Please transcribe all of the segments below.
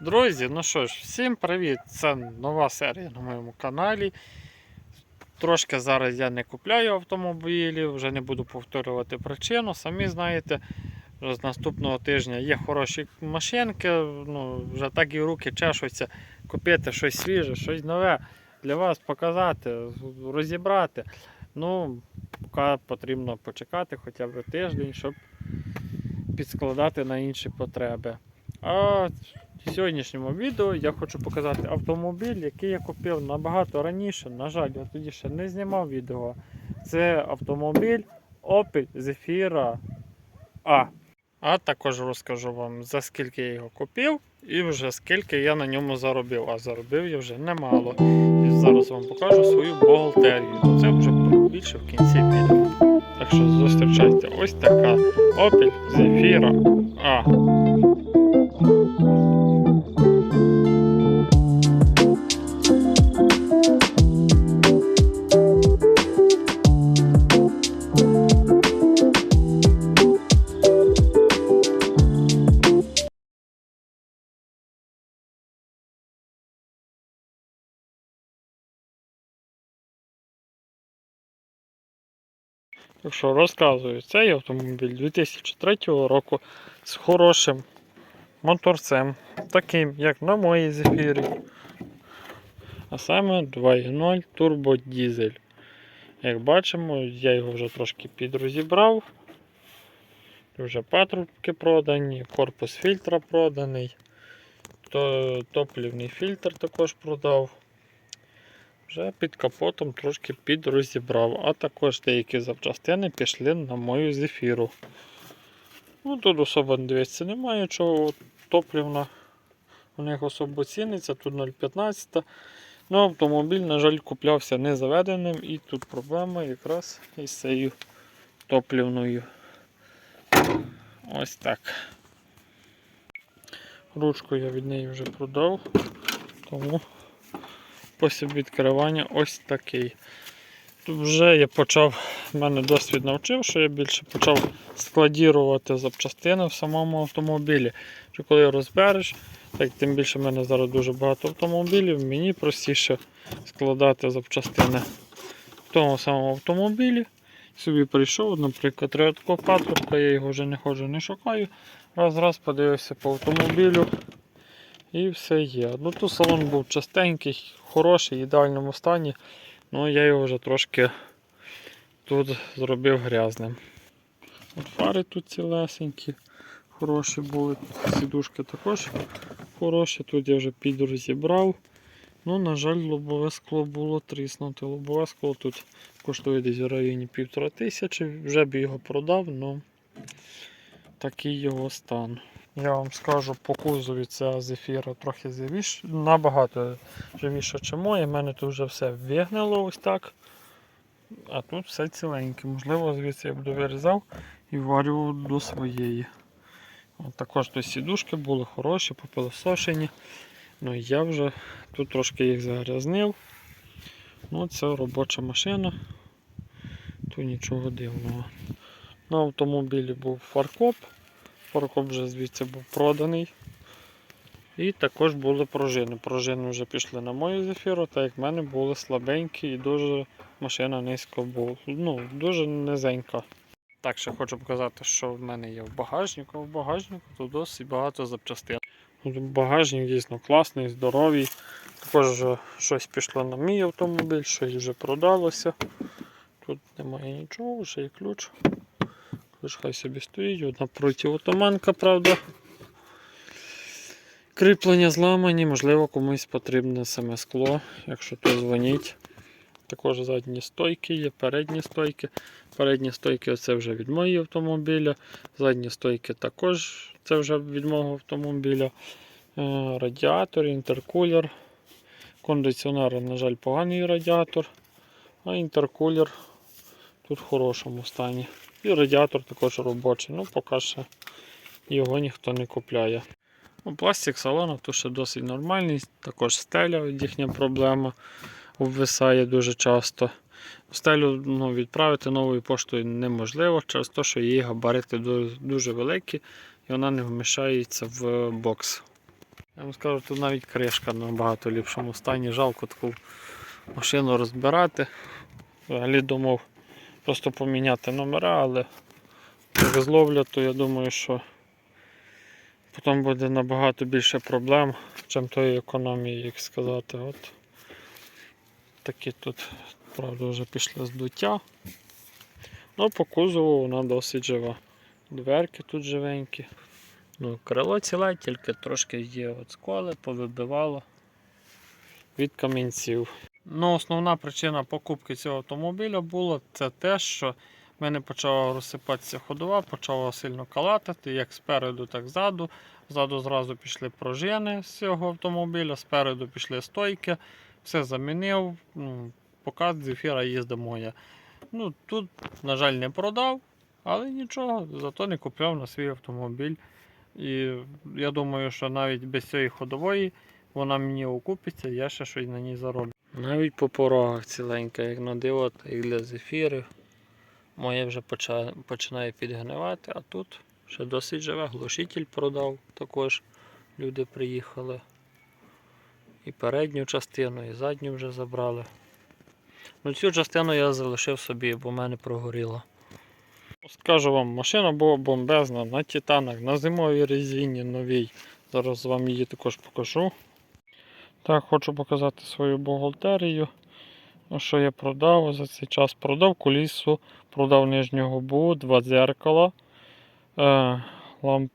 Друзі, ну що ж, всім привіт! Це нова серія на моєму каналі. Трошки зараз я не купляю автомобілі, вже не буду повторювати причину. Самі знаєте, вже з наступного тижня є хороші машинки, ну, вже так і руки чешуться купити щось свіже, щось нове для вас показати, розібрати. Ну, поки потрібно почекати хоча б тиждень, щоб підскладати на інші потреби. А в сьогоднішньому відео я хочу показати автомобіль, який я купив набагато раніше. На жаль, я тоді ще не знімав відео. Це автомобіль Opel Zafira A. А також розкажу вам, за скільки я його купив і вже скільки я на ньому заробив. А заробив я вже немало. І зараз вам покажу свою бухгалтерію. Це вже більше в кінці відео. Так що зустрічайте ось така Opel Zafira A. Так що розказую, цей автомобіль 2003 року з хорошим моторцем, таким як на моїй зефірі. А саме 2.0 турбодізель. Як бачимо, я його вже трошки підрозібрав. Вже патрубки продані, корпус фільтра проданий, то, топлівний фільтр також продав. Вже під капотом трошки підрозібрав, а також деякі запчастини пішли на мою зефіру. Ну, Тут особо дивитися немає чого топлівна. У них особо ціниться, тут 0,15. Ну, автомобіль, на жаль, куплявся не заведеним і тут проблема якраз із цією топлівною. Ось так. Ручку я від неї вже продав, тому спосіб відкривання ось такий. Вже я почав, в мене досвід навчив, що я більше почав складірувати запчастини в самому автомобілі. Що коли розбереш, так тим більше в мене зараз дуже багато автомобілів, мені простіше складати запчастини в тому самому автомобілі. Собі прийшов, наприклад, такого патрубка, я його вже не ходжу, не шукаю. Раз раз подивився по автомобілю. І все є. Ну тут салон був частенький, хороший, ідеальному стані. Ну я його вже трошки тут зробив грязним. От фари тут цілесенькі, хороші були. Сідушки також хороші. Тут я вже підрозібрав. Ну, на жаль, лобове скло було тріснуте. Лобове скло тут коштує десь в районі півтора тисячі. Вже б його продав, але такий його стан. Я вам скажу, по кузові ця зефіра трохи живіш, набагато живіша, ніж моє. У мене тут вже все вигнило ось так. А тут все ціленьке. Можливо, звідси я буду вирізав і варював до своєї. От також тут сідушки були хороші, попилосошені. Ну я вже тут трошки їх загрязнив. Ну, це робоча машина. Тут нічого дивного. На автомобілі був фаркоп. Фаркоп вже звідси був проданий. І також були пружини. Пружини вже пішли на мою зефіру, так як в мене були слабенькі і дуже машина низько була. Ну, дуже низенька. Так, ще хочу показати, що в мене є в багажнику. В багажнику тут досить багато запчастин. Багажник дійсно класний, здоровий. Також вже щось пішло на мій автомобіль, щось вже продалося. Тут немає нічого, ще й ключ. Ключ хай собі стоїть, одна протиотуманка, правда. Кріплення зламані, можливо, комусь потрібне саме скло, якщо то дзвоніть. Також задні стойки є, передні стойки. Передні стойки це вже від моєї автомобіля. Задні стойки також це вже від мого автомобіля. Е, Радіатор, інтеркулер. Кондиціонер, на жаль, поганий радіатор. А інтеркулер тут в хорошому стані. І радіатор також робочий. Ну, поки що його ніхто не купляє. Ну, Пластик салону тут ще досить нормальний, також стеля їхня проблема обвисає дуже часто. Стелю ну, відправити новою поштою неможливо через те, що її габарити дуже великі і вона не вміщається в бокс. Я вам скажу, тут навіть кришка набагато ліпшому стані. Жалко таку машину розбирати. Взагалі думав просто поміняти номера, але як зловлять, то я думаю, що потім буде набагато більше проблем, чим тої економії, як сказати. От такі тут, правда, вже пішли здуття. Ну, по кузову вона досить жива. Дверки тут живенькі. Ну, крило ціле, тільки трошки є от сколи, повибивало від камінців. Ну, основна причина покупки цього автомобіля була це те, що в мене почала розсипатися ходова, почала сильно калатати, як спереду, так ззаду. Ззаду зразу пішли пружини з цього автомобіля, спереду пішли стойки, все замінив. Ну, показ зефіра їздить моя. Ну, тут, на жаль, не продав, але нічого, зато не купляв на свій автомобіль. І я думаю, що навіть без цієї ходової вона мені окупиться, я ще щось на ній зароблю. Навіть по порогах ціленька, як на диво, так і для зефірів. Моє вже починає підгнивати, а тут ще досить живе. Глушитель продав також. Люди приїхали. І передню частину, і задню вже забрали. Ну цю частину я залишив собі, бо в мене прогоріло. Скажу вам, машина була бомбезна на титанах, на зимовій резині новій. Зараз вам її також покажу. Так, хочу показати свою бухгалтерію. Ну, що я продав за цей час? Продав кулісу, продав нижню губу, два дзеркала, е, ламп...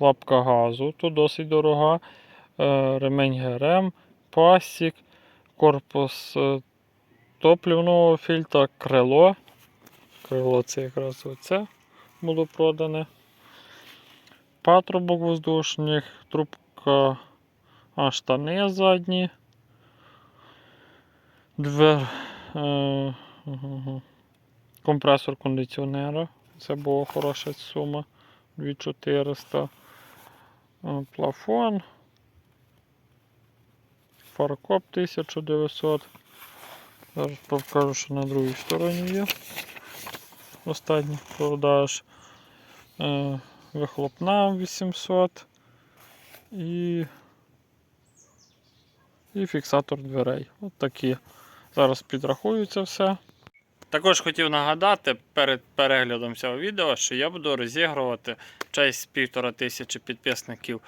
лапка газу, тут досить дорога, е, ремень ГРМ, пасік, корпус е, топливного фільтра, крило. Крило це якраз оце було продане. Патрубок воздушних, трубка, а штани задні. Двер, е, компресор кондиціонера. Це була хороша сума. 2400. Е, Плафон. Фаркоп 1900. Зараз покажу, що на другій стороні є. Останній продаж. Е, вихлопна 800 і, і фіксатор дверей. От такі. Зараз підрахую це все. Також хотів нагадати перед переглядом цього відео, що я буду розігрувати в честь півтора тисячі підписників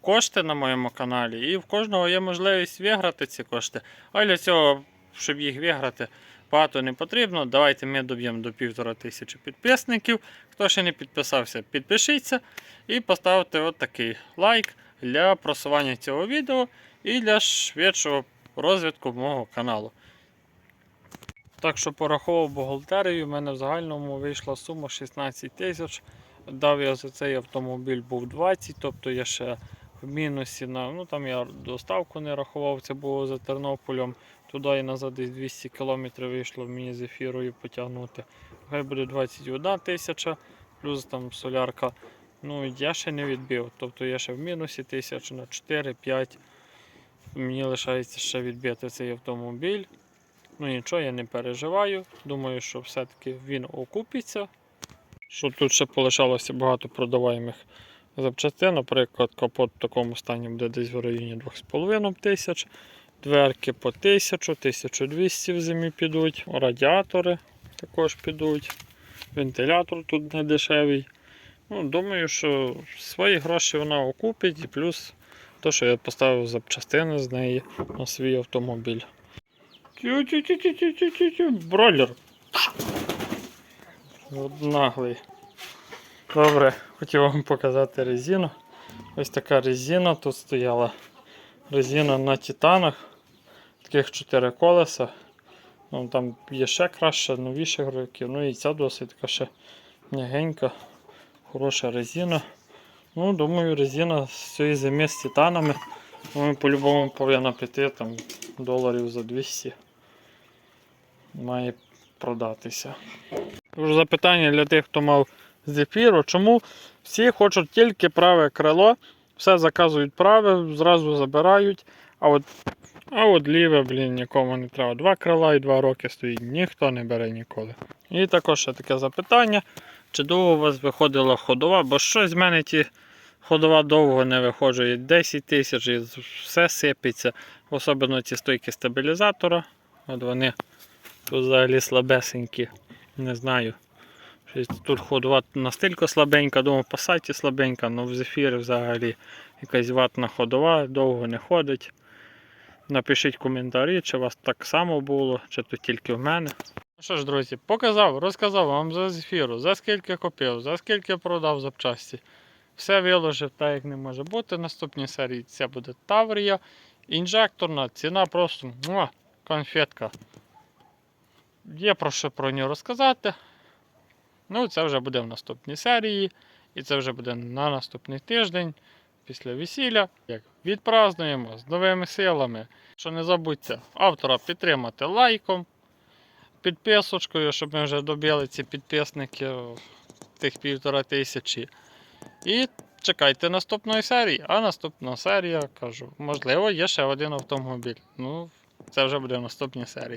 кошти на моєму каналі, і в кожного є можливість виграти ці кошти. А для цього, щоб їх виграти, багато не потрібно. Давайте ми доб'ємо до півтора тисячі підписників. Хто ще не підписався, підпишіться і поставте такий лайк для просування цього відео і для швидшого розвитку мого каналу. Так що порахував бухгалтерію, в мене в загальному вийшла сума 16 тисяч. Дав я за цей автомобіль був 20, тобто я ще в мінусі на ну там я доставку не рахував, це було за Тернополем. Туди і назад десь 200 км вийшло мені з ефірою потягнути. Хай буде 21 тисяча, плюс там солярка. Ну я ще не відбив. Тобто я ще в мінусі тисяч на 4-5. Мені лишається ще відбити цей автомобіль. Ну нічого, я не переживаю. Думаю, що все-таки він окупиться. Що тут ще полишалося багато продаваємих запчастин. Наприклад, капот в такому стані буде десь в районі 2,5 тисяч. Дверки по 1000, 1200 в зимі підуть, радіатори також підуть. Вентилятор тут не дешевий. Ну, думаю, що свої гроші вона окупить і плюс те, що я поставив запчастини з неї на свій автомобіль. Бролер. От наглий. Добре, хотів вам показати резину. Ось така резина тут стояла. Резина на титанах. Таких 4 колеса. Ну, там є ще краще, новіших років. Ну і ця досить така ще м'ягенька, хороша резина. Ну, думаю, резина з цієї зими з титанами. Ну, по-любому повинна піти там доларів за 200. Має продатися. Тож запитання для тих, хто мав зефіру, чому всі хочуть тільки праве крило, все заказують праве, зразу забирають, а от, а от ліве, блін, нікому не треба. Два крила і два роки стоїть, ніхто не бере ніколи. І також ще таке запитання, чи довго у вас виходила ходова, бо щось з мене ті ходова довго не виходжує 10 тисяч і все сипеться. Особливо ці стойки стабілізатора. От вони тут взагалі слабесенькі. Не знаю. Тут ходова настільки слабенька, думаю, по сайті слабенька, але в зефірі взагалі якась ватна ходова, довго не ходить. Напишіть коментарі, чи у вас так само було, чи то тільки в мене. Ну що ж, друзі, показав, розказав вам за зефіру, за скільки купив, за скільки продав запчасті. Все виложив так, як не може бути. В наступній серії це буде Таврія. Інжекторна ціна просто муа, конфетка. Є про що про нього розказати. Ну, це вже буде в наступній серії. І це вже буде на наступний тиждень після весілля. Як відпразнуємо з новими силами. Що не забудьте автора підтримати лайком, підписочкою, щоб ми вже добили ці підписники тих півтора тисячі. І чекайте наступної серії. А наступна серія, кажу, можливо, є ще один автомобіль. Ну, це вже буде в наступній серії.